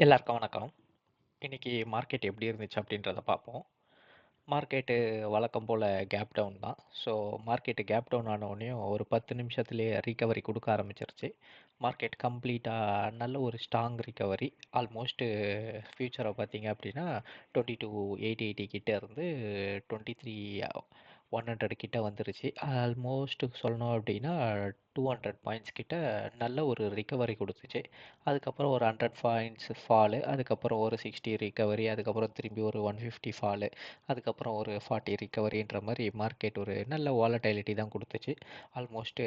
எல்லாருக்கும் வணக்கம். இன்றைக்கி மார்க்கெட் எப்படி இருந்துச்சு அப்படின்றத பார்ப்போம். மார்க்கெட்டு வழக்கம் போல் கேப் டவுன் தான். ஸோ மார்க்கெட்டு கேப் டவுன் ஆன ஒரு பத்து நிமிஷத்துலேயே ரிகவரி கொடுக்க ஆரம்பிச்சிருச்சு. மார்க்கெட் கம்ப்ளீட்டாக நல்ல ஒரு ஸ்ட்ராங் ரிகவரி. ஆல்மோஸ்ட்டு ஃப்யூச்சரை பார்த்தீங்க அப்படின்னா டொண்ட்டி டூ எயிட்டி எயிட்டிக்கிட்டே இருந்து டுவெண்ட்டி த்ரீ ஒன் ஹண்ட்ரட் கிட்டே வந்துருச்சு. ஆல்மோஸ்ட்டு சொல்லணும் அப்படின்னா 200 பாயிண்ட்ஸ் கிட்ட நல்ல ஒரு ரிகவரி கொடுத்துச்சு அதுக்கப்புறம் ஒரு 100 பாயிண்ட்ஸ் ஃபாலு. அதுக்கப்புறம் ஒரு 60 ரிகவரி. அதுக்கப்புறம் திரும்பி ஒரு 150 ஃபாலு. அதுக்கப்புறம் ஒரு 40 ரிகவரின்ற மாதிரி மார்க்கெட் ஒரு நல்ல வாலடைலிட்டி தான் கொடுத்துச்சு ஆல்மோஸ்ட்டு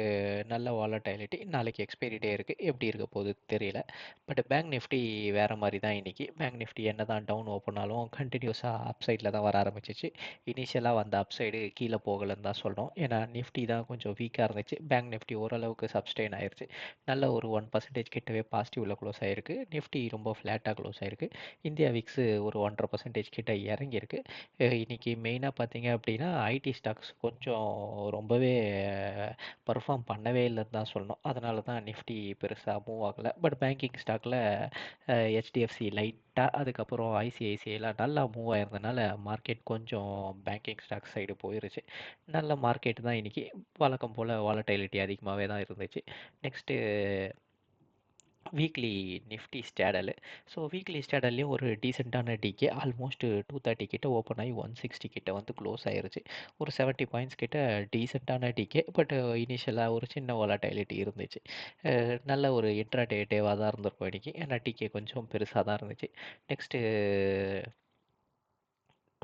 நல்ல வாலடைலிட்டி. நாளைக்கு எக்ஸ்பைரி டே இருக்குது எப்படி இருக்க போகுது தெரியல. பட் பேங்க் நிஃப்டி வேறு மாதிரி தான் இன்றைக்கி பேங்க் நிஃப்டி என்னதான் டவுன் ஓப்பனாலும் கண்டினியூஸாக கன்டினியூஸா அப் தான் வர ஆரம்பிச்சிச்சு இனிஷியலாக வந்த அப் சைடு கீழே போகலன்னு தான் சொல்லணும். ஏன்னா நிஃப்டி தான் கொஞ்சம் வீக்காக இருந்துச்சு. பேங்க் நிஃப்டி ஒரு ஓரளவுக்கு சப்ஸ்டெயின் ஆயிருச்சு. நல்ல ஒரு ஒன் பர்சன்டேஜ் கிட்டவே பாசிட்டிவ்ல க்ளோஸ் ஆயிருக்கு. நிஃப்டி ரொம்ப ஃப்ளாட்டாக க்ளோஸ் ஆயிருக்கு. இந்தியா விக்ஸ் ஒரு 1.5% கிட்ட இறங்கியிருக்கு. இன்றைக்கி இன்னைக்கு பார்த்தீங்க அப்படின்னா, ஐடி ஸ்டாக்ஸ் கொஞ்சம் ரொம்பவே பர்ஃபார்ம் பண்ணவே இல்லைன்னு தான் சொல்லணும். அதனால தான் நிஃப்டி பெருசாக மூவ் ஆகலை பட் பேங்கிங் ஸ்டாக்ல ஹெச்டிஎஃப்சி லைட்டாக அதுக்கப்புறம் ஐசிஐசிஐலாம் நல்லா மூவ் ஆயிருந்தனால மார்க்கெட் கொஞ்சம் பேங்கிங் ஸ்டாக் சைடு போயிருச்சு. நல்ல மார்க்கெட் தான் இன்றைக்கி வழக்கம் போல் வாலட்டைலிட்டி அதிகமாகவே நல்லாவே தான் இருந்துச்சு. Next weekly Nifty straddle. So weekly ஸ்டேடல்லையும் ஒரு டீசெண்டான டிகே. ஆல்மோஸ்ட் 230 கிட்ட ஓப்பன் ஆகி 160 கிட்ட வந்து க்ளோஸ் ஆயிருச்சு. ஒரு 70 பாயிண்ட்ஸ் கிட்ட டீசெண்டான டிகே. பட் இனிஷியலாக ஒரு சின்ன வாலாட்டிலிட்டி இருந்துச்சு. நல்ல ஒரு இன்ட்ராடே டேவாக தான் இருந்திருக்கும் இன்னைக்கு. ஏன்னா டிகே கொஞ்சம் பெருசாக தான் இருந்துச்சு. நெக்ஸ்ட்டு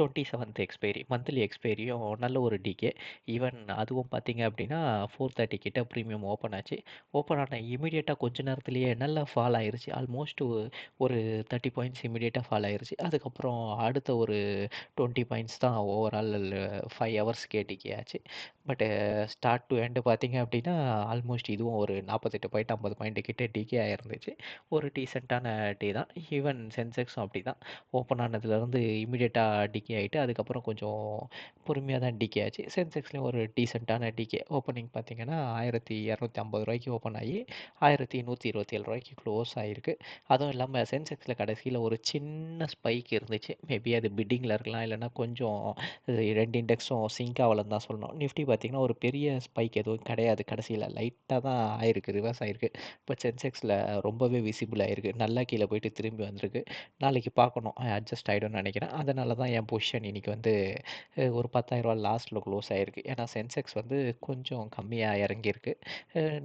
27த் எக்ஸ்பைரி மந்த்லி எக்ஸ்பைரியும் நல்ல ஒரு டிகே. ஈவன் அதுவும் பார்த்தீங்க அப்படின்னா 430 கிட்ட ப்ரீமியம் ஓப்பன் ஆச்சு. ஓப்பன் ஆன இமீடியட்டாக கொஞ்ச நேரத்துலேயே நல்லா ஃபால் ஆயிருச்சு. ஆல்மோஸ்ட் ஒரு 30 பாயிண்ட்ஸ் இமீடியட்டாக ஃபால் ஆயிருச்சு. அதுக்கப்புறம் அடுத்த ஒரு 20 பாயிண்ட்ஸ் தான் ஓவரால் ஃபைவ் ஹவர்ஸ்க்கே டிகே ஆச்சு. பட் ஸ்டார்ட் டு எண்டு பார்த்தீங்க அப்படின்னா, ஆல்மோஸ்ட் இதுவும் ஒரு 48 பாயிண்ட் 50 பாயிண்ட் கிட்ட டிகே ஆயிருந்துச்சு. ஒரு டீசெண்டான டே தான். ஈவன் சென்செக்ஸும் அப்படி தான் ஓப்பன் ஆனதுலேருந்து இமீடியட்டாக டிகே ஆயிட்டு அதுக்கப்புறம் கொஞ்சம் பொறுமையாக தான் டிகே ஆச்சு. சென்செக்ஸ்லேயும் ஒரு டீசெண்டான டிகே. ஓப்பனிங் பார்த்தீங்கன்னா, ரூ. 1,250 ஓப்பன் ஆகி ஆயிரத்தி நூற்றி இருபத்தி ஏழு ரூபாய்க்கு க்ளோஸ் ஆகிருக்கு அதுவும் இல்லாமல் சென்செக்ஸில் கடைசியில் ஒரு சின்ன ஸ்பைக் இருந்துச்சு. மேபி அது பிட்டிங்கில் இருக்கலாம். இல்லைனா கொஞ்சம் ரெண்டு இண்டெக்ஸும் சிங்க் ஆகலன்னு தான் சொல்லணும். நிஃப்டி பார்த்தீங்கன்னா, ஒரு பெரிய ஸ்பைக் எதுவும் கிடையாது கடைசியில் லைட்டாக தான் ஆயிருக்கு. ரிவர்ஸ் ஆகிருக்கு பட் சென்செக்ஸில் ரொம்பவே விசிபிள் ஆகிருக்கு நல்லா கீழே போயிட்டு திரும்பி வந்திருக்கு. நாளைக்கு பார்க்கணும். அட்ஜஸ்ட் ஆகிடும்னு நினைக்கிறேன் அதனால தான் என் பொசிஷன் இன்னைக்கு வந்து ஒரு ரூ. 10,000 லாஸ்ட்ல குளோஸ் ஆயிருக்கு. ஏன்னா சென்செக்ஸ் வந்து கொஞ்சம் கம்மியாக இறங்கியிருக்கு.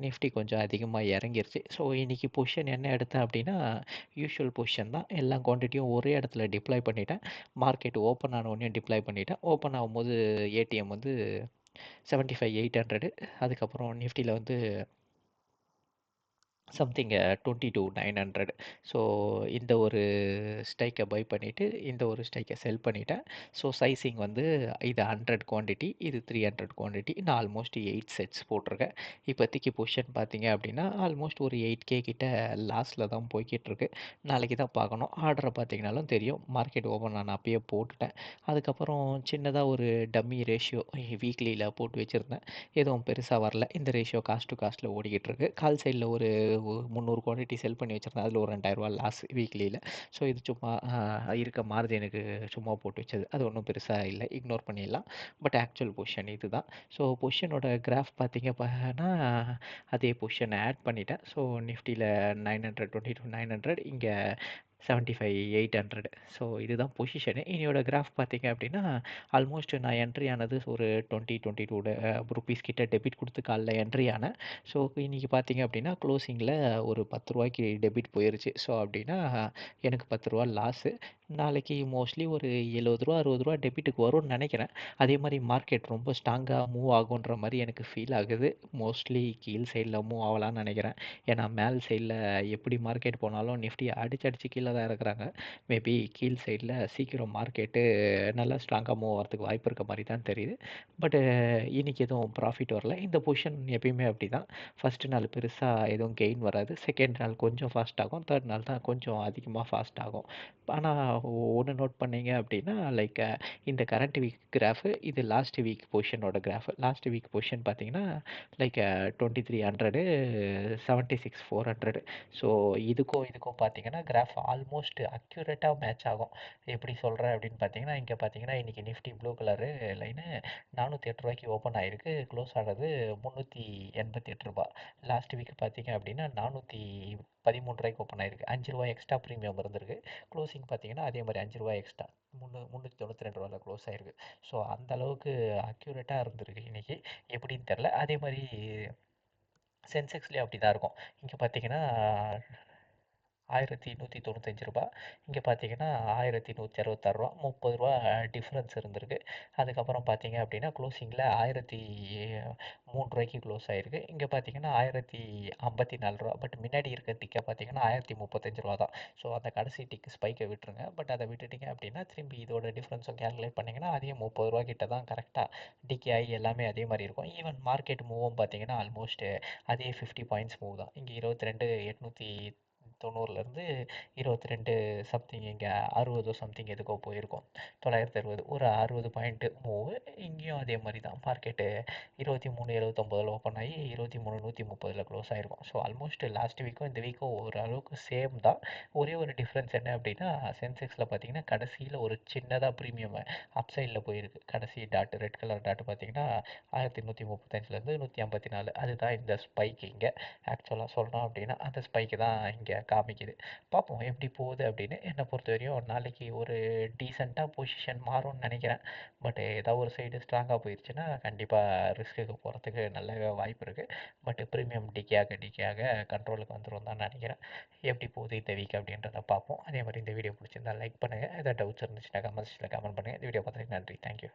நிஃப்டி கொஞ்சம் அதிகமாக இறங்கிருச்சு. ஸோ இன்றைக்கி பொசிஷன் என்ன எடுத்தேன் அப்படின்னா, யூஷுவல் பொசிஷன் தான். எல்லா குவான்டிட்டியும் ஒரே இடத்துல டிப்ளாய் பண்ணிட்டேன். மார்க்கெட் ஓப்பன் ஆன உடனே டிப்ளாய் பண்ணிட்டேன். ஓப்பன் ஆகும்போது ஏடிஎம் வந்து 75,800 அதுக்கப்புறம் நிஃப்டியில் வந்து சம்திங் 22,900 ஸோ இந்த ஒரு ஸ்டைக்கை பை பண்ணிவிட்டு இந்த ஒரு ஸ்டைக்கை செல் பண்ணிட்டேன். ஸோ சைஸிங் வந்து இது 100 குவான்டிட்டி. இது 300 குவான்டிட்டி. நான் ஆல்மோஸ்ட் எயிட் செட்ஸ் போட்டிருக்கேன். இப்போதைக்கு பொசிஷன் பார்த்தீங்க அப்படின்னா, ஆல்மோஸ்ட் ஒரு எயிட் கே கிட்ட லாஸ்ட்டில் தான் போய்க்கிட்டுருக்கு. நாளைக்கு தான் பார்க்கணும். ஆர்டரை பார்த்தீங்கனாலும் தெரியும். மார்க்கெட் ஓப்பன் நான் அப்பயே போட்டுட்டேன். அதுக்கப்புறம் சின்னதாக ஒரு டம்மி ரேஷியோ வீக்லியில் போட்டு வச்சுருந்தேன் எதுவும் பெருசாக வரல. இந்த ரேஷியோ காஸ்ட் டூ ஓடிக்கிட்டு இருக்கு கால் சைடில் ஒரு 300 குவான்டிட்டி செல் பண்ணி வச்சிருந்தேன். அதில் ஒரு ரூ. 2,000 லாஸ் வீக்லியில் ஸோ இது சும்மா இருக்க மார்ஜினுக்கு சும்மா போட்டு வச்சது. அது ஒன்றும் பெருசாக இல்லை இக்னோர் பண்ணிடலாம். பட் ஆக்சுவல் பொசிஷன் இதுதான். ஸோ பொசிஷனோட கிராஃப் பார்த்தீங்க அப்பன்னா, அதே பொஷனை ஆட் பண்ணிட்டேன். ஸோ நிஃப்டியில் nine hundred twenty two nine hundred இங்கே 75,800 ஸோ இதுதான் பொசிஷனு. என்னோட கிராஃப் பார்த்தீங்க அப்படின்னா, ஆல்மோஸ்ட் நான் என்ட்ரி ஆனது ஒரு டுவெண்ட்டி டுவெண்ட்டி டூ ருபீஸ் கிட்ட டெபிட் கொடுத்து காலைல என்ட்ரி ஆனேன். ஸோ இன்றைக்கி பார்த்தீங்க அப்படின்னா, க்ளோசிங்கில் ஒரு பத்து ரூபாய்க்கு டெபிட் போயிருச்சு. ஸோ அப்படின்னா எனக்கு பத்து ரூபா லாஸு. நாளைக்கு மோஸ்ட்லி ஒரு ரூ. 70, ரூ. 60 டெபிட்டுக்கு வரும்னு நினைக்கிறேன் அதே மாதிரி மார்க்கெட் ரொம்ப ஸ்ட்ராங்காக மூவ் ஆகுன்ற மாதிரி எனக்கு ஃபீல் ஆகுது. மோஸ்ட்லி கீழ் சைடில் மூவ் ஆகலான்னு நினைக்கிறேன் ஏன்னா மேல் சைடில் எப்படி மார்க்கெட் போனாலும் நிஃப்டி அடிச்சு அடிச்சு கீழே தான் இறக்குறாங்க. மேபி கீழ் சைடில் சீக்கிரம் மார்க்கெட்டு நல்லா ஸ்ட்ராங்காக மூவ் ஆகிறதுக்கு வாய்ப்பு இருக்க மாதிரி தான் தெரியுது. பட்டு இன்றைக்கி எதுவும் ப்ராஃபிட் வரல. இந்த பொசிஷன் எப்பயுமே அப்படி தான் ஃபர்ஸ்ட் நாள் பெருசாக எதுவும் கெயின் வராது. செகண்ட் நாள் கொஞ்சம் ஃபாஸ்ட் ஆகும். தேர்ட் நாள் தான் கொஞ்சம் அதிகமாக ஃபாஸ்ட் ஆகும். ஆனால் ஒன்று நோட் பண்ணீங்க அப்படின்னா லைக் இந்த கரண்ட் வீக் கிராஃபு இது லாஸ்ட் வீக் பொசிஷனோட கிராஃப் லாஸ்ட் வீக் பொசிஷன் பார்த்தீங்கன்னா like twenty three hundred seventy six four hundred so இதுக்கும் இதுக்கும் பார்த்தீங்கன்னா கிராஃப் ஆல்மோஸ்ட் அக்யூரேட்டாக மேட்ச் ஆகும். எப்படி சொல்கிறேன் அப்படின்னு பார்த்தீங்கன்னா இங்கே பார்த்தீங்கன்னா இன்றைக்கி நிஃப்டி ப்ளூ கலரு லைனு நானூற்றி எட்டு ரூபாய்க்கு ஓப்பன் ஆகிருக்கு க்ளோஸ் ஆனது முந்நூற்றி எண்பத்தி எட்டு ரூபா லாஸ்ட் வீக் பார்த்தீங்க அப்படின்னா நானூற்றி பதிமூணு ரூபாய்க்கு ஓப்பன் ஆயிருக்கு. அஞ்சு ரூபாய் எக்ஸ்ட்ரா ப்ரீமியம் இருந்திருக்கு. க்ளோசிங் பார்த்தீங்கன்னா அதே மாதிரி அஞ்சு ரூபாய் எக்ஸ்ட்ரா முந்நூ முந்நூற்றி தொண்ணூற்றி ரெண்டு ரூபாயில் க்ளோஸ் ஆயிருக்கு. ஸோ அந்த அளவுக்கு அக்யூரேட்டாக இருந்திருக்கு இன்றைக்கி எப்படின்னு தெரில அதே மாதிரி சென்செக்ஸ்லேயும் அப்படி தான் இருக்கும். இங்கே பார்த்தீங்கன்னா ஆயிரத்தி நூற்றி தொண்ணூத்தஞ்சு ரூபா. இங்கே பார்த்தீங்கன்னா ஆயிரத்தி நூற்றி அறுபத்தாறு ரூபா. முப்பது ரூபா டிஃப்ரென்ஸ் இருந்திருக்கு. அதுக்கப்புறம் பார்த்தீங்க அப்படின்னா க்ளோசிங்கில் ஆயிரத்தி மூணு ரூபாய்க்கு க்ளோஸ் ஆகிருக்கு இங்கே பார்த்தீங்கன்னா ஆயிரத்தி ஐம்பத்தி நாலு ரூபா. பட் முன்னாடி இருக்க டிக்கை பார்த்தீங்கன்னா ஆயிரத்தி முப்பத்தஞ்சு ரூபா தான். ஸோ அந்த கடைசி டிக்கு ஸ்பைக்கை விட்டுருங்க. பட் அதை விட்டுட்டிங்க அப்படின்னா திரும்பி இதோட டிஃப்ரென்ஸும் கேல்குலேட் பண்ணிங்கன்னா அதே முப்பது ரூபா கிட்ட தான் கரெக்டாக டிக்கே ஆகி எல்லாமே அதே மாதிரி இருக்கும். ஈவன் மார்க்கெட் மூவும் பார்த்தீங்கன்னா ஆல்மோஸ்ட் அதே ஃபிஃப்டி பாயிண்ட்ஸ் மூவ் தான். இங்கே இருபத்தி ரெண்டு எட்நூற்றி தொண்ணூறுலேருந்து இருபத்தி ரெண்டு சம்திங் இங்கே அறுபது சம்திங் எதுக்கோ போயிருக்கோம். தொள்ளாயிரத்தி அறுபது ஒரு அறுபது பாயிண்ட்டு மூவ் இங்கேயும் அதே மாதிரி தான். மார்க்கெட்டு இருபத்தி மூணு எழுபத்தொம்போதில் ஓப்பன் ஆகி இருபத்தி மூணு நூற்றி முப்பதில் க்ளோஸ் ஆகிருக்கும் ஸோ ஆல்மோஸ்ட் லாஸ்ட் வீக்கும் இந்த வீக்கும் ஓரளவுக்கு சேம் தான். ஒரே ஒரு டிஃப்ரென்ஸ் என்ன அப்படின்னா சென்செக்ஸில் பார்த்தீங்கன்னா கடைசியில் ஒரு சின்னதாக ப்ரீமியம் அப்சைடில் போயிருக்கு. கடைசி டாட் ரெட் கலர் டாட் பார்த்தீங்கன்னா ஆயிரத்தி நூற்றி முப்பத்தஞ்சிலேருந்து நூற்றி ஐம்பத்தி நாலு. அதுதான் இந்த ஸ்பைக் இங்கே. ஆக்சுவலாக சொல்லணும் அப்படின்னா அந்த ஸ்பைக்கு தான் இங்கே காமிக்குது. பார்ப்போம் எப்படி போகுது அப்படின்னு. என்னை பொறுத்த வரையும் நாளைக்கு ஒரு டீசெண்டாக பொசிஷன் மாறும்னு நினைக்கிறேன். பட் ஏதாவது ஒரு சைடு ஸ்ட்ராங்காக போயிடுச்சுன்னா கண்டிப்பாக ரிஸ்க்குக்கு போகிறதுக்கு நல்ல வாய்ப்பு இருக்குது பட் ப்ரீமியம் டிக்கியாக டிக்கியாக கண்ட்ரோலுக்கு வந்துடும் தான் நினைக்கிறேன். எப்படி போகுது இந்த வீக் அப்படின்றத பார்ப்போம் அதே மாதிரி இந்த வீடியோ பிடிச்சிருந்தா லைக் பண்ணுங்கள் ஏதாவது டவுட்ஸ் இருந்துச்சுன்னா கமெண்ட்ஸில் கமெண்ட் பண்ணுங்கள் இந்த வீடியோ பார்த்ததுக்கு நன்றி. தேங்க்யூ